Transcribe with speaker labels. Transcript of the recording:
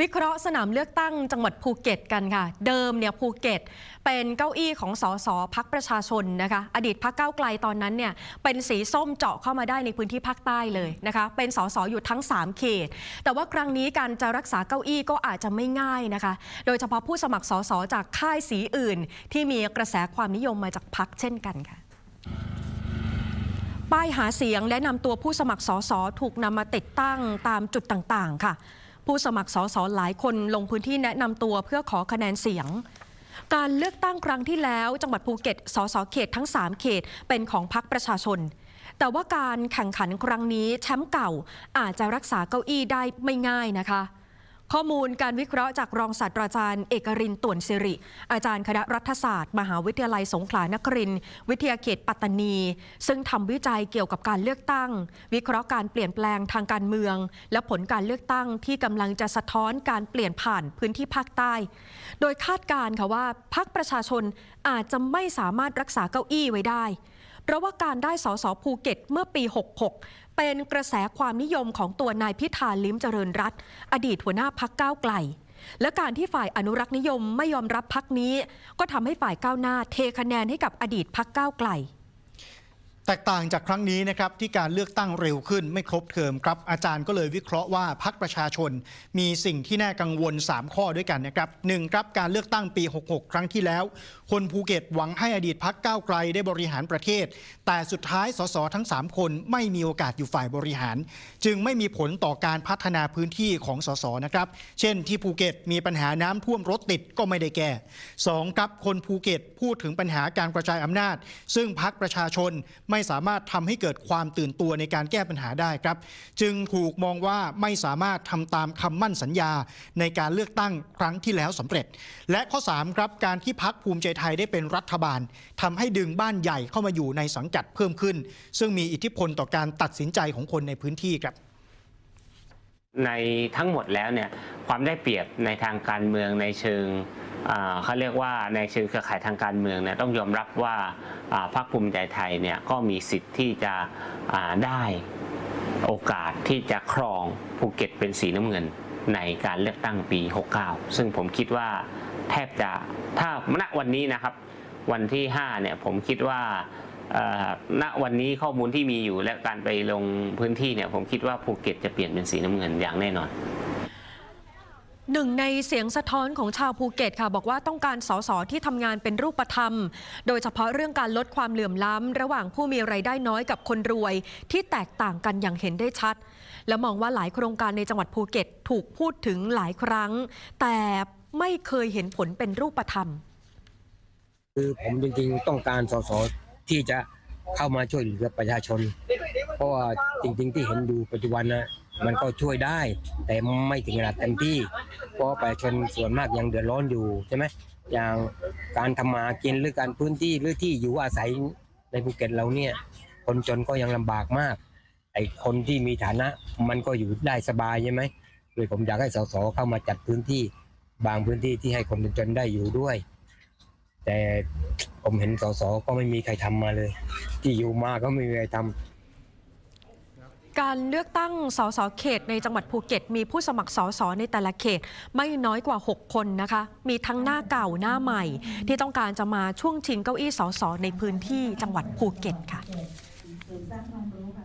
Speaker 1: วิเคราะห์สนามเลือกตั้งจังหวัดภูเก็ตกันค่ะ เดิมเนี่ยภูเก็ต เป็นเก้าอี้ของสสพักประชาชนนะคะ อดีตพักเก้าไกลตอนนั้นเนี่ยเป็นสีส้มเจาะเข้ามาได้ในพื้นที่ภาคใต้เลยนะคะ เป็นสสอยู่ทั้ง 3 เขต แต่ว่าครั้งนี้การจะรักษาเก้าอี้ก็อาจจะไม่ง่ายนะคะ โดยเฉพาะผู้สมัครสสจากค่ายสีอื่น ที่มีกระแสความนิยมมาจากพักเช่นกันค่ะป้ายหาเสียงและนำตัวผู้สมัครสสถูกนำมาติดตั้งตามจุดต่างๆ ค่ะ ผู้สมัครสสหลายคนลงพื้นที่แนะนำตัวเพื่อขอคะแนนเสียง การเลือกตั้งครั้งที่แล้ว จังหวัดภูเก็ตสสเขตทั้ง 3 เขตเป็นของพรรคประชาชน แต่ว่าการแข่งขันครั้งนี้แชมป์เก่าอาจจะรักษาเก้าอี้ได้ไม่ง่ายนะคะ ข้อมูลการวิเคราะห์จากรองศาสตราจารย์เอกรินต่วนสิริ อาจารย์คณะรัฐศาสตร์ มหาวิทยาลัยสงขลานครินวิทยาเขตปัตตานี ซึ่งทำวิจัยเกี่ยวกับการเลือกตั้ง วิเคราะห์การเปลี่ยนแปลงทางการเมือง และผลการเลือกตั้งที่กำลังจะสะท้อนการเปลี่ยนผ่านพื้นที่ภาคใต้ โดยคาดการณ์ค่ะว่าพรรคประชาชนอาจจะไม่สามารถรักษาเก้าอี้ไว้ได้ เพราะว่าการได้สสภูเก็ตเมื่อปี 66 เป็นกระแสความนิยมของตัวนายพิธาลิ้มเจริญรัตอดีตหัวหน้าพักก้าวไกล และการที่ฝ่ายอนุรักษ์นิยมไม่ยอมรับพักนี้ ก็ทำให้ฝ่ายก้าวหน้าเทคะแนนให้กับอดีตพักก้าวไกล
Speaker 2: แตกต่างจากครั้งนี้นะครับที่การเลือกตั้งเร็วขึ้นไม่ครบเทอมครับ อาจารย์ก็เลยวิเคราะห์ว่าพักประชาชน มีสิ่งที่น่ากังวล 3 ข้อด้วยกันนะครับหนึ่งครับการเลือกตั้งปี 66 ครั้งที่แล้ว คนภูเก็ตหวังให้อดีตพักก้าวไกลได้บริหารประเทศ แต่สุดท้ายสสทั้ง 3 คนไม่มีโอกาสอยู่ฝ่ายบริหาร จึงไม่มีผลต่อการพัฒนาพื้นที่ของสสนะครับ เช่น ที่ภูเก็ตมีปัญหาน้ำท่วมรถติดก็ไม่ได้แก้สองครับคนภูเก็ตพูดถึงปัญหาการกระจายอำนาจ ซึ่งพักประชาชนไม่ไม่สามารถทำให้เกิดความตื่นตัวในการแก้ปัญหาได้ครับ จึงถูกมองว่าไม่สามารถทำตามคำมั่นสัญญาในการเลือกตั้งครั้งที่แล้วสำเร็จ และข้อ3ครับการที่พักภูมิใจไทยได้เป็นรัฐบาลทำให้ดึงบ้านใหญ่เข้ามาอยู่ในสังกัดเพิ่มขึ้น ซึ่งมีอิทธิพลต่อการตัดสินใจของคนในพื้นที่ครับ
Speaker 3: ในทั้งหมดแล้วเนี่ยความได้เปรียบในทางการเมืองในเชิง เขาเรียกว่าในเชิงเครือข่ายทางการเมืองเนี่ยต้องยอมรับว่าอ่าพรรคภูมิใจไทยเนี่ยก็มีสิทธิ์ที่จะได้โอกาสที่จะครองภูเก็ตเป็นสีน้ำเงินในการเลือกตั้งปี 69 ซึ่งผมคิดว่าแทบจะถ้าณวันนี้นะครับวันที่ 5 เนี่ยผมคิดว่าณวันนี้ข้อมูลที่มีอยู่และการไปลงพื้นที่เนี่ยผมคิดว่าภูเก็ตจะเปลี่ยนเป็นสีน้ำเงินอย่างแน่นอน
Speaker 1: หนึ่งในเสียงสะท้อนของชาวภูเก็ตค่ะ บอกว่าต้องการสสที่ทำงานเป็นรูปธรรม โดยเฉพาะเรื่องการลดความเหลื่อมล้ำ ระหว่างผู้มีไรายได้น้อยกับคนรวย ที่แตกต่างกันอย่างเห็นได้ชัด และมองว่าหลายโครงการในจังหวัดภูเก็ตถูกพูดถึงหลายครั้ง แต่ไม่เคยเห็นผลเป็นรูปธรรม
Speaker 4: คือผมจริงๆต้องการสสที่จะเข้ามาช่วยเหลือประชาชน เพราะว่าจริงๆที่เห็นดูปัจจุบันนะ มันก็ช่วยได้ แต่ไม่ถึงขนาดเต็มที่เพราะประชาชนส่วนมากยังเดือดร้อนอยู่ใช่ไหมอย่างการทำมากินหรือการพื้นที่หรือที่อยู่อาศัยในภูเก็ตเราเนี่ย คนจนก็ยังลำบากมาก ไอ้คนที่มีฐานะมันก็อยู่ได้สบายใช่ไหมเลยผมอยากให้สสเข้ามาจัดพื้นที่บางพื้นที่ที่ให้คนจนได้อยู่ด้วย แต่ผมเห็นสสก็ไม่มีใครทำมาเลย ที่อยู่มาก็ไม่มีใครทำ
Speaker 1: การเลือกตั้งสสเขตในจังหวัดภูเก็ต มีผู้สมัครสสในแต่ละเขตไม่น้อยกว่า 6 คนนะคะ มีทั้งหน้าเก่าหน้าใหม่ ที่ต้องการจะมาช่วงชิงเก้าอี้สสในพื้นที่จังหวัดภูเก็ตค่ะ